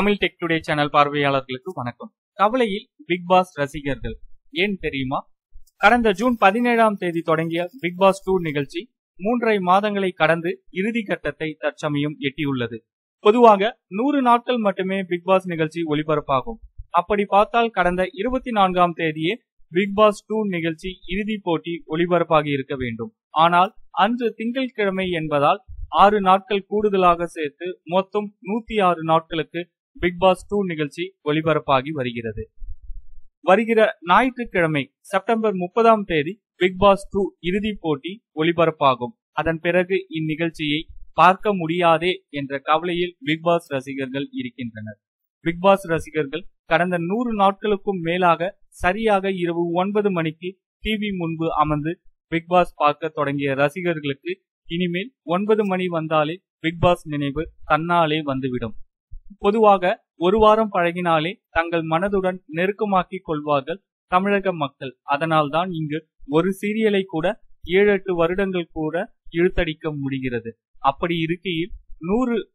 Tamil tech today channel பார்வையாளர்களுக்கு வணக்கம். கவலையில் பிக் பாஸ் ரசிகர்கள். ஏன் தெரியுமா? கடந்த ஜூன் பதினேழாம் தேதி தொடங்கிய பிக் பாஸ் டூ நிகழ்ச்சி மூன்றரை மாதங்களை கடந்து இறுதி கட்டத்தை தற்சமயம் எட்டியுள்ளது. பொதுவாக நூறு நாட்கள் மட்டுமே பிக் பாஸ் நிகழ்ச்சி ஒளிபரப்பாகும். அப்படி பார்த்தால் கடந்த இருபத்தி நான்காம் தேதியே பிக் பாஸ் டூ நிகழ்ச்சி இறுதி போட்டி ஒளிபரப்பாகி இருக்க வேண்டும். ஆனால் அன்று திங்கட்கிழமை என்பதால் ஆறு நாட்கள் கூடுதலாக சேர்த்து மொத்தம் நூத்தி ஆறு நாட்களுக்கு பிக் பாஸ் டூ நிகழ்ச்சி ஒளிபரப்பாகி வருகிறது. வருகிற ஞாயிற்றுக்கிழமை செப்டம்பர் முப்பதாம் தேதி பிக் பாஸ் டூ இறுதிப் போட்டி ஒளிபரப்பாகும். அதன் பிறகு இந்நிகழ்ச்சியை பார்க்க முடியாதே என்ற கவலையில் பிக் பாஸ் ரசிகர்கள் இருக்கின்றனர். பிக் பாஸ் ரசிகர்கள் கடந்த நூறு நாட்களுக்கும் மேலாக சரியாக இரவு ஒன்பது மணிக்கு டிவி முன்பு அமர்ந்து பிக் பாஸ் பார்க்க தொடங்கிய ரசிகர்களுக்கு இனிமேல் ஒன்பது மணி வந்தாலே பிக் பாஸ் நினைவு தன்னாலே வந்துவிடும். பொதுவாக ஒரு வாரம் பழகினாலே தங்கள் மனதுடன் நெருக்கமாக்கிக் கொள்வார்கள் தமிழக மக்கள். அதனால்தான் இங்கு ஒரு சீரியலை கூட ஏழு எட்டு வருடங்கள் கூட இழுத்தடிக்க முடிகிறது. அப்படி இருக்கையில் நூறு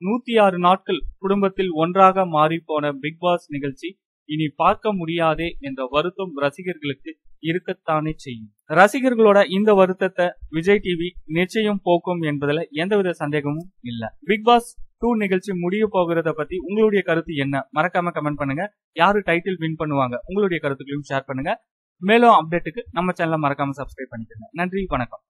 நூத்தி ஆறு நாட்கள் குடும்பத்தில் ஒன்றாக மாறிப்போன பிக் பாஸ் நிகழ்ச்சி இனி பார்க்க முடியாதே என்ற வருத்தம் ரசிகர்களுக்கு இருக்கத்தானே செய்யும். ரசிகர்களோட இந்த வருத்தத்தை விஜய் டிவி நிச்சயம் போக்கும் என்பதுல எந்தவித சந்தேகமும் இல்ல. பிக் பாஸ் டூ நிகழ்ச்சி முடிய போகிறத பத்தி உங்களுடைய கருத்து என்ன? மறக்காம கமெண்ட் பண்ணுங்க. யாரு டைட்டில் வின் பண்ணுவாங்க? உங்களுடைய கருத்துக்களையும் ஷேர் பண்ணுங்க. மேலும் அப்டேட்டுக்கு நம்ம சேனலை மறக்காம சப்ஸ்கிரைப் பண்ணிக்கோங்க. நன்றி வணக்கம்.